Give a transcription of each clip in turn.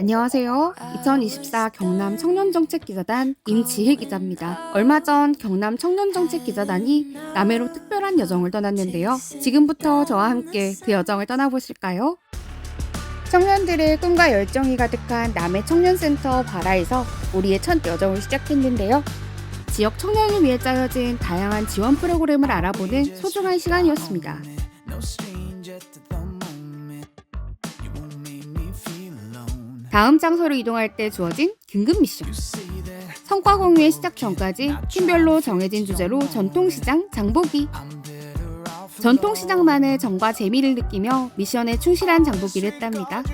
안녕하세요. 2024 경남 청년정책기자단 임지혜 기자입니다. 얼마 전 경남 청년정책기자단이 남해로 특별한 여정을 떠났는데요. 지금부터 저와 함께 그 여정을 떠나보실까요? 청년들의 꿈과 열정이 가득한 남해 청년센터 바라에서 우리의 첫 여정을 시작했는데요. 지역 청년을 위해 짜여진 다양한 지원 프로그램을 알아보는 소중한 시간이었습니다. 다음 장소로 이동할 때 주어진 긴급 미션. 성과 공유의 시작 전까지 팀별로 정해진 주제로 전통시장 장보기. 전통시장만의 정과 재미를 느끼며 미션에 충실한 장보기를 했답니다.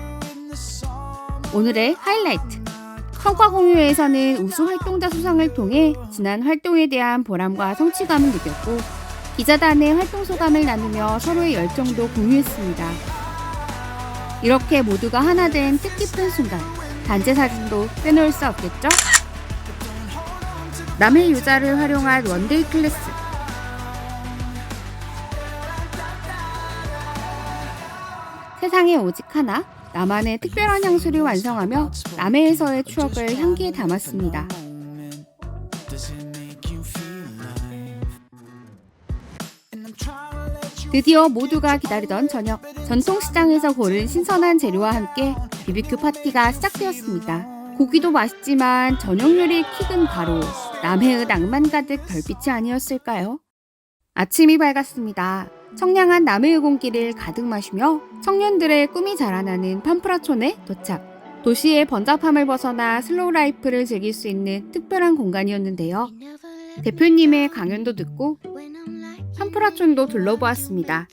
오늘의 하이라이트. 성과 공유회에서는 우수 활동자 수상을 통해 지난 활동에 대한 보람과 성취감을 느꼈고 기자단의 활동 소감을 나누며 서로의 열정도 공유했습니다. 이렇게 모두가 하나 된 뜻깊은 순간 단체 사진도 빼놓을 수 없겠죠? 남의 유자를 활용한 원데이 클래스 세상에 오직 하나 나만의 특별한 향수를 완성하며 남해에서의 추억을 향기에 담았습니다. 드디어 모두가 기다리던 저녁 전통시장에서 고른 신선한 재료와 함께 BBQ 파티가 시작되었습니다. 고기도 맛있지만 저녁 요리의 킥은 바로 남해의 낭만 가득 별빛이 아니었을까요? 아침이 밝았습니다. 청량한 남해의 공기를 가득 마시며 청년들의 꿈이 자라나는 판프라촌에 도착. 도시의 번잡함을 벗어나 슬로우 라이프를 즐길 수 있는 특별한 공간이었는데요. 대표님의 강연도 듣고 판프라촌도 둘러보았습니다.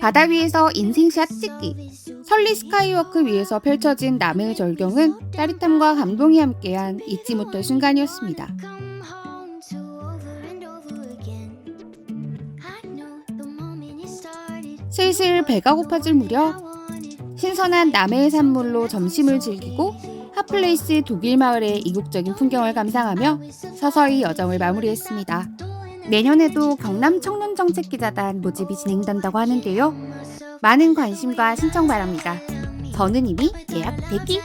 바다 위에서 인생샷 찍기. 설리 스카이워크 위에서 펼쳐진 남해의 절경은 짜릿함과 감동이 함께한 잊지 못할 순간이었습니다. 슬슬 배가 고파질 무렵 신선한 남해의 산물로 점심을 즐기고 핫플레이스 독일 마을의 이국적인 풍경을 감상하며 서서히 여정을 마무리했습니다. 내년에도 경남 청년정책기자단 모집이 진행된다고 하는데요. 많은 관심과 신청 바랍니다. 저는 이미 예약 대기!